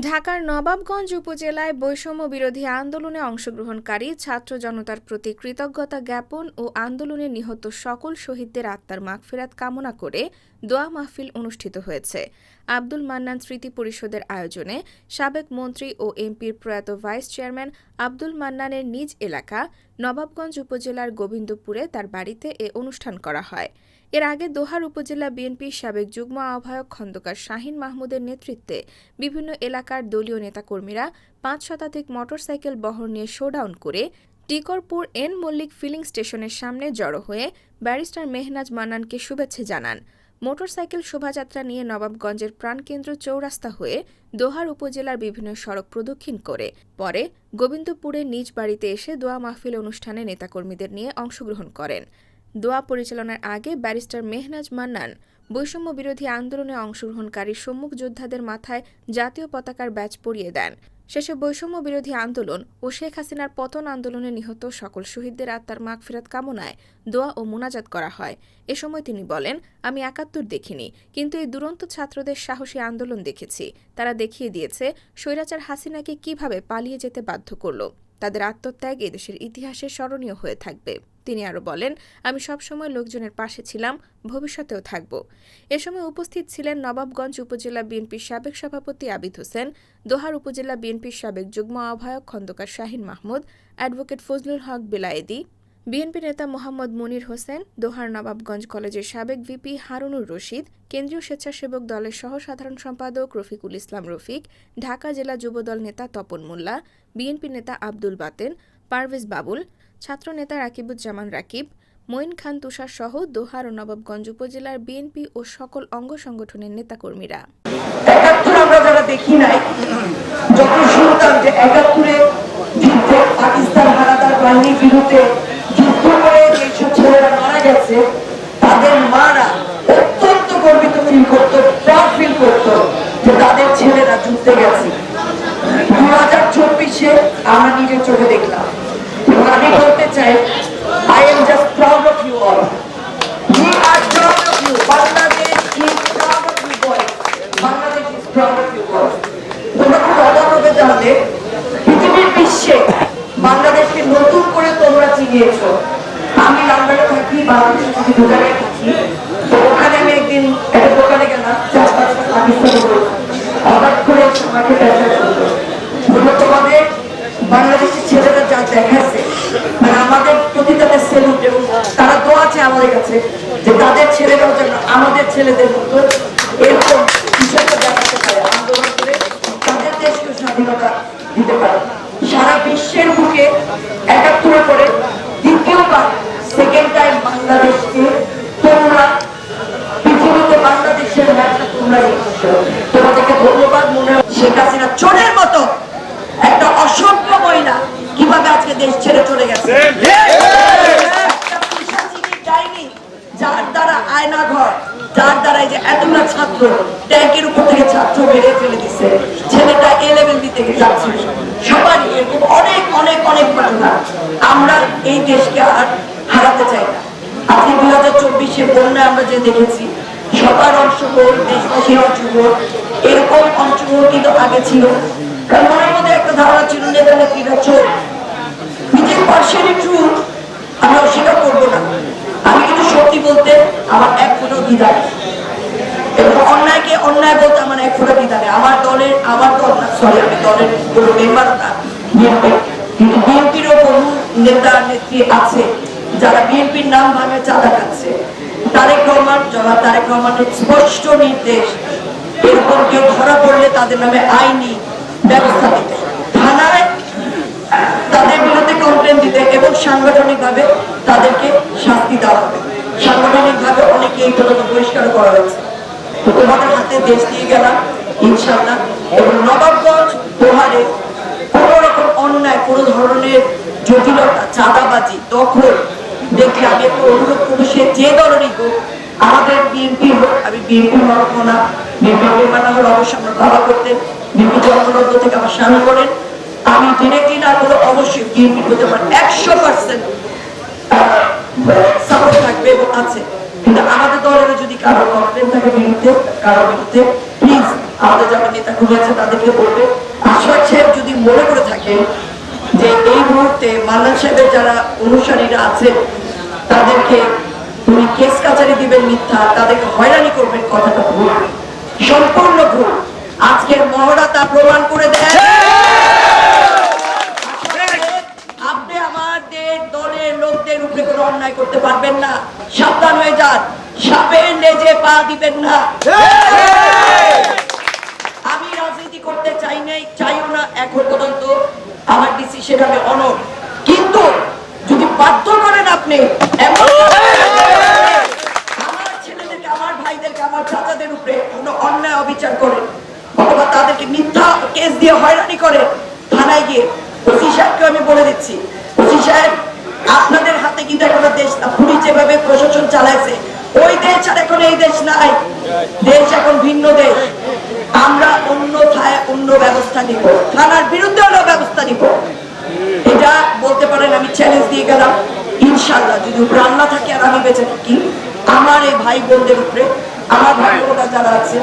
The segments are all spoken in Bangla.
ঢাকার নবাবগঞ্জ উপজেলায় বৈষম্য বিরোধী আন্দোলনে অংশগ্রহণকারী ছাত্র জনতার প্রতি কৃতজ্ঞতা জ্ঞাপন ও আন্দোলনে নিহত সকল শহীদদের আত্মার মাগফেরাত কামনা করে দোয়া মাহফিল অনুষ্ঠিত হয়েছে। আব্দুল মান্নান স্মৃতি পরিষদের আয়োজনে সাবেক মন্ত্রী ও এমপির প্রয়াত ভাইস চেয়ারম্যান আব্দুল মান্নানের নিজ এলাকা নবাবগঞ্জ উপজেলার গোবিন্দপুরে তার বাড়িতে এ অনুষ্ঠান করা হয়। এর আগে দোহার উপজেলা বিএনপির সাবেক যুগ্ম আহ্বায়ক খন্দকার শাহিন মাহমুদের নেতৃত্বে বিভিন্ন এলাকার দলীয় নেতাকর্মীরা পাঁচ শতাধিক মোটরসাইকেল বহর নিয়ে শোডাউন করে টিকরপুর এন মল্লিক ফিলিং স্টেশনের সামনে জড়ো হয়ে ব্যারিস্টার মেহনাজ মান্নানকে শুভেচ্ছা জানান। মোটরসাইকেল শোভাযাত্রা নিয়ে নবাবগঞ্জের প্রাণকেন্দ্র চৌরাস্তা হয়ে দোহার উপজেলার বিভিন্ন সড়ক প্রদক্ষিণ করে। পরে গোবিন্দপুরে নিজ বাড়িতে এসে দোয়া মাহফিল অনুষ্ঠানে নেতাকর্মীদের নিয়ে অংশগ্রহণ করেন। দোয়া পরিচালনার আগে ব্যারিস্টার মেহনাজ মান্নান বৈষম্য বিরোধী আন্দোলনে অংশগ্রহণকারী সম্মুখ যোদ্ধাদের মাথায় জাতীয় পতাকার ব্যাচ পরিয়ে দেন। শেষে বৈষম্য বিরোধী আন্দোলন ও শেখ হাসিনার পতন আন্দোলনে নিহত সকল শহীদদের আত্মার মাগফিরাত কামনায় দোয়া ও মোনাজাত করা হয়। এ সময় তিনি বলেন, আমি একাত্তর দেখিনি, কিন্তু এই দুরন্ত ছাত্রদের সাহসী আন্দোলন দেখেছি। তারা দেখিয়ে দিয়েছে, স্বৈরাচার হাসিনাকে কীভাবে পালিয়ে যেতে বাধ্য করল। তাদের আত্মত্যাগ এদেশের ইতিহাসে স্মরণীয় হয়ে থাকবে। তিনি আরও বলেন, আমি সবসময় লোকজনের পাশে ছিলাম, ভবিষ্যতেও থাকব। এ সময় উপস্থিত ছিলেন নবাবগঞ্জ উপজেলা বিএনপির সাবেক সভাপতি আবিদ হোসেন, দোহার উপজেলা বিএনপির সাবেক যুগ্ম আহ্বায়ক খন্দকার শাহিন মাহমুদ, অ্যাডভোকেট ফজলুল হক বিলায়েদি বিএনপি নেতা মোহাম্মদ মনির হোসেন দোহার নবাবগঞ্জ কলেজের সাবেক ভিপি হারুনুর রশিদ, কেন্দ্রীয় স্বেচ্ছাসেবক দলের সহ সাধারণ সম্পাদক রফিকুল ইসলাম রফিক, ঢাকা জেলা যুবদল নেতা তপন মোল্লা, বিএনপি নেতা আব্দুল বাতেন, পারভেজ বাবুল ছাত্রনেতা রাকিবুজ্জামান রাকিব, মঈন খান তুষার সহ দোহার ও নবাবগঞ্জ উপজেলার বিএনপি ও সকল অঙ্গ সংগঠনের নেতাকর্মীরা। দেখি পাকিস্তান বাহিনীর বিরুদ্ধে গেছে তাদের মারা অত্যন্ত গর্বিত ফিল করতো প্রাউড ফিল করতো যে তাদের ছেলেরা যুদ্ধে গেছে। দু হাজার চব্বিশে আমরা নিজের চোখে দেখলাম। আমি বলতে চাই I am just proud of you all পৃথিবীর বিশ্বে বাংলাদেশকে নতুন করে তোমরা চিনিয়েছো। থাকি তো ছেলেরা যা দেখাচ্ছে মানে আমাদের প্রতি তাদের তারা তো আছে আমাদের কাছে যে তাদের ছেলেরাও যেন আমাদের ছেলেদের মতো এরকম বিষয়টা দেখাতে পারে আন্দোলন করে তাদের দেশকে স্বাধীনতা দিতে পারে সারা বিশ্বের বুকে একাত্তরে করে দ্বিতীয়বার সেকেন্ড টাইম বাংলাদেশকে তোমরা পৃথিবীতে বাংলাদেশের ম্যাপটা তোমরা লিখছো তোমাদেরকে ধন্যবাদ মনে শেখ হাসিনা চোরের মতো একটা অসভ্য মহিলা কীভাবে আজকে দেশ ছেড়ে চলে গেছে। যার দ্বারা আয়না ঘর যার দ্বারা এই যে এতগুলো ছাত্র ট্যাঙ্কের উপর থেকে ছাত্র বেড়ে ফেলে দিচ্ছে ছেলেটা এ লেভেল দিতে যাচ্ছে। সবারই এরকম অনেক অনেক অনেক ঘটনা। আমরা এই দেশকে আর হারাতে চাই না। আজকে দুই হাজার চব্বিশে বন্যায় আমরা যে দেখেছি সবার অংশগ্রহণ দেশবাসীর অংশগ্রহণ এরকম অংশগ্রহণ কিন্তু আগে ছিল। কারণ মধ্যে একটা ধারণা ছিল নেতা নেত্রীরা চোর নিজের পার্শ্বেরই ট্রুথ আমি অস্বীকার করব না। আমি কিন্তু সত্যি বলতে আমার এক ফোটাও দ্বিধা এবং অন্যায়কে অন্যায় বলতে আমার এক ফোটা দ্বিধা আমার দলের, আমার দল না সরি আমি দলের কোনো মেম্বার না। কিন্তু বিএনপিরও বহু নেতা, নেত্রী আছে যারা বিএনপির নাম ভাঙে চাঁদা খাচ্ছে। তারেক রহমান জনাব তারেক রহমানের স্পষ্ট নির্দেশ। এরকম কেউ ধরা পড়লে তাদের নামে আইনি ব্যবস্থা নিতে। থানায় তাদের বিরুদ্ধে কমপ্লেন দিতে এবং সাংগঠনিক ভাবে তাদেরকে শাস্তি দেওয়া হবে। সাংগঠনিক ভাবে অনেকে এই পর্যন্ত বহিষ্কার করা হয়েছে। তোমাদের হাতে দেশ দিয়ে গেলাম ইনশাল্লাহ এবং নবাবগঞ্জ দোহারে কোন রকম অন্যায়, কোন ধরনের জটিলতা, চাঁদাবাজি, দখল দেখলে আমি একটু অনুরোধ করব, সে যে দলেরই হোক আমাদের বিএনপি আমি বিএনপি হব না বিএনপি মেম্বার হলে অবশ্যই আমরা ভালো করতেন। বিএনপি জন্মলগ্ন থেকে আমার স্বামী করেন। আমি ডিরেক্টলি না করে অবশ্যই বিএনপি হতে পারি একশো পার্সেন্ট থাকবে এবং আছে। কিন্তু আমাদের দলের যদি কারও কমপ্লেন থাকে বিরুদ্ধে, কারও বিরুদ্ধে প্লিজ আমাদের যারা নেতা কর্মী আছে, তাদেরকে বলবে। আশফাক সাহেব যদি মনে করে থাকেন যে এই মুহূর্তে মান্নান সাহেবের যারা অনুসারীরা আছে, তাদেরকে উনি কেস কাচারি দিবেন মিথ্যা, তাদেরকে হয়রানি করবেন কথাটা ভুল। সম্পূর্ণ ভুল। আজকের মহড়া তা প্রমাণ করে দেয় আপনি আমাদের দলের অন্যায় করতে পারবেন না। সাবধান হয়ে যান। লেজে পা দিবেন না। আমি রাজনীতি করতে চাই নাই, চাইও না। এখন পর্যন্ত আমার অনর কিন্তু যদি করেন আপনি এমন আমার ছেলেদেরকে আমার ভাইদেরকে আমার চাচাদের উপরে কোনো অবিচার করে। অথবা তাদেরকে মিথ্যা কেস দিয়ে হয়রানি করে থানায় গিয়ে। ওসি সাহেবকে আমি বলে দিচ্ছি, ওসি সাহেব, আপনাদের হাতে কিন্তু এখনও দেশ না পুলিশ যেভাবে প্রশাসন চালাইছে, ওই দেশ আর এখন এই দেশ নাই। দেশ এখন ভিন্ন দেশ। আমরা অন্য থায় অন্য ব্যবস্থা নিব। থানার বিরুদ্ধে হলেও ব্যবস্থা নিব। এটা বলতে পারেন, আমি চ্যালেঞ্জ দিয়ে গেলাম। ইনশাল্লাহ যদি প্রাণ না থাকে আর আমি বেঁচে থাকি, আমার এই ভাই বোনদের উপরে আমার ভাই বোনরা যারা আছে,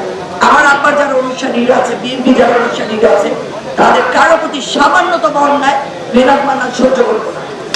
আমার আব্বার যারা অনুষ্ঠানীরা আছে বিএনপি যারা অনুষ্ঠানীরা আছে, তাদের কারও প্রতি সামান্যতম অন্যায় মেনাত মানা সহ্য করব না।